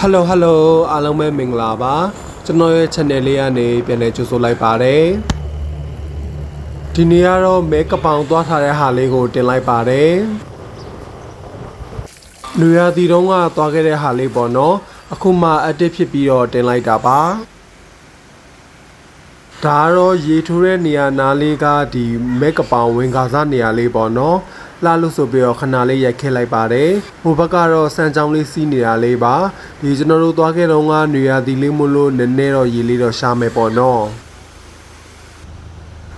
ဟယ်လိုဟယ်လိုအားလုံးပဲမင်္ဂလာပါကျွန်တော်ရဲ့ channel လေးကနေပြန်လည်ကြိုဆိုလိုက်ပါတယ်ဒီနေ့ကတော့မဲကပောင်သွားထားတဲ့ဟာလေးကိုတင်လိုက်ပါတယ်လူရတီတုံးကသွားခဲ့တဲ့ဟာလေးပေါ့နော်အခုမှ active ဖြစ်ပြီးတော့တင်လိုက်တာပါဒါကတော့ရေထိုးတဲ့နေရာနားလေးကဒီမဲကပောင်ဝင်ကားစားနေရာလေးပေါ့နော် လှလို့ဆိုပြီးတော့ခဏလေးရိုက်ခဲ့လိုက်ပါတယ်ဟိုဘက်ကတော့စမ်းချောင်းလေးစီးနေတာလေးပါဒီကျွန်တော်တို့သွားခဲ့တော့ကနေရာဒီလေးမလို့နည်းနည်းတော့ရေလေးတော့ရှာမယ်ပေါ့နော်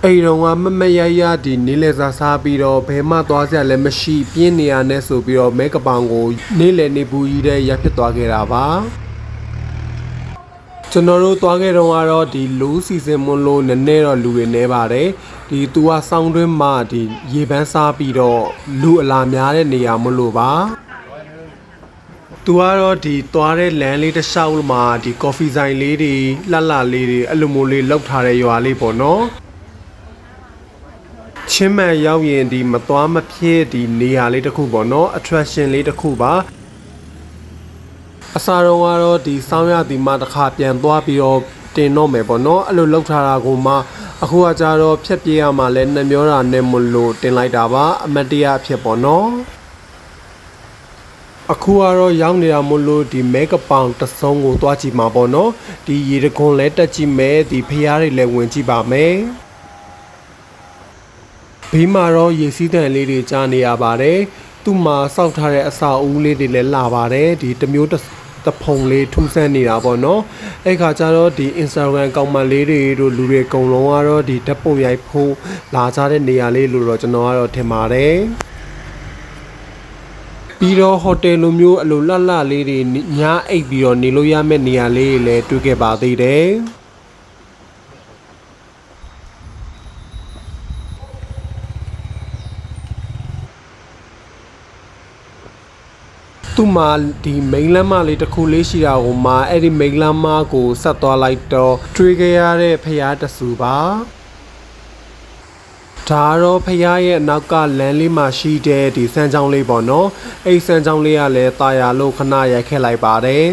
အဲ့ဒီတော့ကမမရရဒီနေလေစားစားပြီးတော့ဘဲမသွားစရာလည်းမရှိပြင်းနေရနဲ့ဆိုပြီးတော့မဲကပောင်ကိုနေလေနေဘူးကြီးတဲ့ရဖြစ်သွားခဲ့တာပါ ကျွန်တော်တို့သွားခဲ့တော့ကတော့ဒီလူစီစဉ်မလို့နည်းနည်းတော့လူတွေနေပါတယ်ဒီသူကစောင်းတွင်းမှာဒီရေပန်းစားပြီးတော့လူအလာများတဲ့နေရာမလို့ပါသူကတော့ဒီသွားတဲ့လမ်းလေးတစ်လျှောက်မှာဒီကော်ဖီဆိုင်လေးတွေလှလှလေးတွေအလိုမျိုးလေးလောက်ထားတဲ့ရွာလေးပေါ့နော်ချင်းမှန်ရောက်ရင်ဒီမသွားမဖြစ်ဒီနေရာလေးတစ်ခုပေါ့နော် attraction လေးတစ်ခုပါ အစားတော့ကတော့ဒီစောင်းရဒီမှာတစ်ခါပြန်သွားပြီးတော့တင်တော့မယ်ပေါ့နော်အဲ့လိုလောက်ထားတာကိုမှအခုကကြတော့ဖြတ်ပြေးရမှာလဲနှမျောတာနဲ့မလို့တင်လိုက်တာပါအမတ်တရအဖြစ်ပေါ့နော်အခုကတော့ရောက်နေတာမို့လို့ဒီမဲကပောင်တစုံကိုသွားကြည့်မှာပေါ့နော်ဒီရေတခွန်လဲတက်ကြည့်မယ်ဒီဖျားတွေလည်းဝင်ကြည့်ပါမယ်ဘေးမှာတော့ရေစီးတန်လေးတွေကြားနေရပါတယ်သူ့မှာစောက်ထားတဲ့အစာအုပ်လေးတွေလည်းလာပါတယ်ဒီတစ်မျိုး တစ်တဖုံလေးထူးဆန်းနေတာပေါ့နော်အဲ့ခါကျတော့ဒီ Instagram ကောင်မလေးတွေတို့လူတွေအကုန်လုံးကတော့ဒီဓာတ်ပုံရိုက်ဖို့လာကြတဲ့နေရာလေးလို့တော့ကျွန်တော်ကတော့ထင်ပါတယ်ပြီးတော့ဟိုတယ်လိုမျိုးအလိုလှလှလေးတွေညအိပ်ပြီးတော့နေလို့ရမယ့်နေရာလေးတွေလည်းတွေ့ခဲ့ပါသေးတယ် သူ့မှာဒီမိန်လမ်းမလေးတစ်ခုလေးရှိတာကိုမှအဲ့ဒီမိန်လမ်းမကိုဆက်သွားလိုက်တော့တွေ့ခဲ့ရတဲ့ဖရားတဆူပါဒါတော့ဖရားရဲ့နောက်ကလမ်းလေးမှာရှိတဲ့ဒီစမ်းချောင်းလေးပေါ့နော်အဲ့စမ်းချောင်းလေးကလည်းတာယာလို့ခဏရိုက်ခဲ့လိုက်ပါတယ်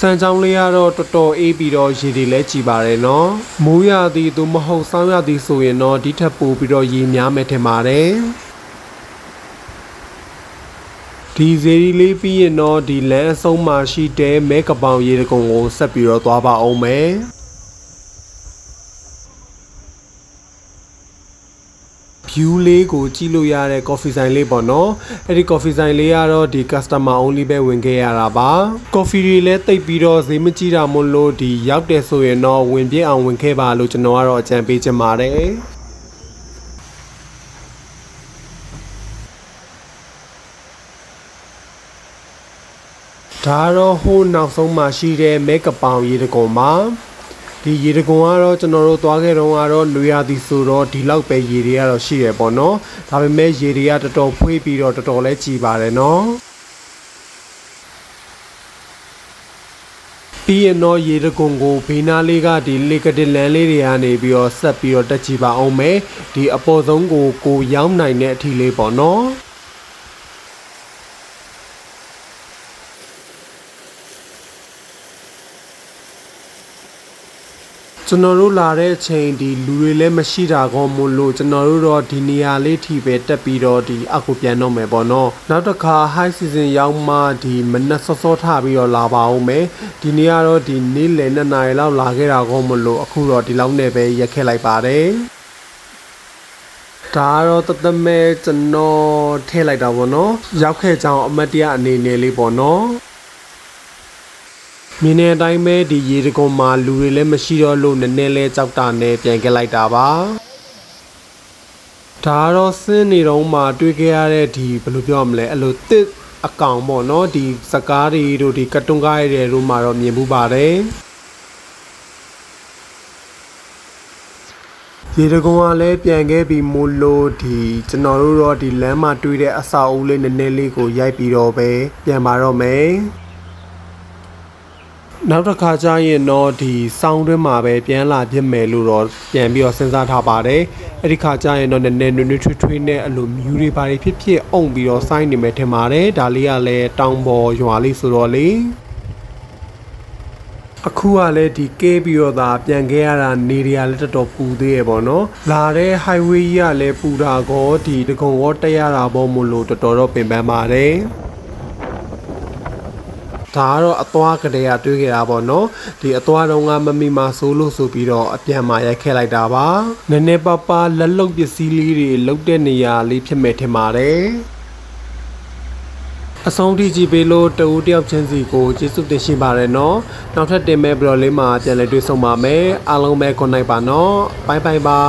စံချောင်းလေးကတော့တော်တော်အေးပြီးတော့ရေတွေလည်းကြည်ပါတယ်နော်မိုးရသည်သို့မဟုတ်ဆောင်းရသည်ဆိုရင်တော့ဒီထက်ပိုပြီးတော့ရေများမယ်ထင်ပါတယ် ဒီဇေရီလေးပြီးရင်တော့ဒီလမ်းအဆုံးမှာရှိတဲ့မဲကပောင်ရေတကုံကိုဆက်ပြီးတော့သွားပါအောင်မယ်ဖြူလေးကိုကြည့်လို့ရတဲ့ coffee ဆိုင်လေးပေါ့နော်အဲ့ဒီ coffee ဆိုင်လေးကတော့ဒီ customer only ပဲဝင်ခဲ့ရတာပါ coffee တွေလည်းတိတ်ပြီးတော့ဈေးမကြီးတာမို့လို့ဒီရောက်တယ်ဆိုရင်တော့ဝင်ပြည့်အောင်ဝင်ခဲ့ပါလို့ကျွန်တော်ကတော့အကြံပေးချင်ပါတယ် ဒါတော့ဟိုနောက်ဆုံးမှရှိတဲ့မဲကပောင်ရေတကုံမှာဒီရေတကုံကတော့ကျွန်တော်တို့သွားခဲ့တော့ကတော့လူရသည်ဆိုတော့ဒီလောက်ပဲရေတွေကတော့ရှိရပေါ့နော်ဒါပေမဲ့ရေတွေကတော်တော်ဖွေးပြီးတော့တော်တော်လဲကြည်ပါတယ်နော်ပြီးရင်တော့ရေတကုံကိုဘေးနားလေးကဒီလေကတစ်လန်လေးတွေကနေပြီးတော့ဆက်ပြီးတော့တက်ကြည့်ပါအောင်မယ်ဒီအပေါ်ဆုံးကိုကိုရောက်နိုင်တဲ့အထီလေးပေါ့နော် ကျွန်တော်တို့လာတဲ့အချိန်ဒီလူတွေလည်းမရှိတာကောမို့လို့ကျွန်တော်တို့တော့ဒီနေရာလေးထိပဲတက်ပြီးတော့ဒီအကူပြန်တော့မယ်ပေါ့နော်နောက်တစ်ခါ high season ရောက်မှဒီမနက်စောစောထပြီးတော့လာပါအောင်မယ်ဒီနေ့ကတော့ဒီနေ့လယ်နှစ်နာရီလောက်လာခဲ့တာကောမို့လို့အခုတော့ဒီလောက်နဲ့ပဲရက်ခဲ့လိုက်ပါတယ်ဒါတော့တသက်မဲ့ကျွန်တော်ထည့်လိုက်တာပေါ့နော်ရောက်ခဲ့ကြောင်းအမတ်တရအနေနဲ့လေးပေါ့နော် မြင်းနေအတိုင်းပဲဒီရေတကုံမှာလူတွေလည်းမရှိတော့လို့နည်းနည်းလဲကြောက်တာနဲ့ပြန်ခဲ့လိုက်တာပါဒါတော့စင်းနေတော့မှတွေ့ခဲ့ရတဲ့ဒီဘယ်လိုပြောမလဲအဲ့လိုတစ်အကောင်ပေါ့နော်ဒီစကားတွေတို့ဒီကတ်တွန်းကားတွေတို့မှာတော့မြင်မှုပါတယ်ရေတကုံကလည်းပြန်ခဲ့ပြီးမို့လို့ဒီကျွန်တော်တို့တော့ဒီလမ်းမှာတွေ့တဲ့အဆောက်အဦလေးနည်းနည်းလေးကိုရိုက်ပြီးတော့ပဲပြန်ပါတော့မယ် နောက်တစ်ခါကျရင်တော့ဒီဆောင်းတွင်းမှာပဲပြန်လာဖြစ်မယ်လို့တော့ပြန်ပြီးတော့စဉ်းစားထားပါတယ်အဲ့ဒီခါကျရင်တော့နည်းနည်းနွေ့နွေ့ထွေးထွေးနဲ့အလိုမြူတွေပါတွေဖြစ်ဖြစ်အုံပြီးတော့စိုင်းနေမယ်ထင်ပါတယ်ဒါလေးကလည်းတောင်ပေါ်ရွာလေးဆိုတော့လေအခုကလည်းဒီကဲပြီးတော့သာပြန်ခဲ့ရတာနေရလည်းတော်တော်ပူသေးရပေါ့နော်လာတဲ့ highway ကြီးကလည်းပူတာကောဒီတကုံရောတက်ရတာပေါ့မို့လို့တော်တော်တော့ပင်ပန်းပါတယ် ဒါကတော့အသွားကလေးကတွေးခဲ့တာပေါ့နော်ဒီအသွားတော့ကမမီမာဆိုးလို့ဆိုပြီးတော့အပြန်มาရိုက်ခဲ့လိုက်တာပါနည်းနည်းပါးပါးလက်လုံပစ္စည်းလေးတွေလုတ်တဲ့နေရာလေးဖြစ်မဲ့ထင်ပါတယ်အဆုံးထိကြည့်ပေးလို့တဦးတယောက်ချင်းစီကိုကျေးဇူးတင်ရှိပါတယ်နော်နောက်ထပ်တင်မဲ့ဘလော်လေးမှာပြန်လည်တွေ့ဆုံပါမယ်အားလုံးပဲ good night ပါနော်ဘိုင်ဘိုင်ပါ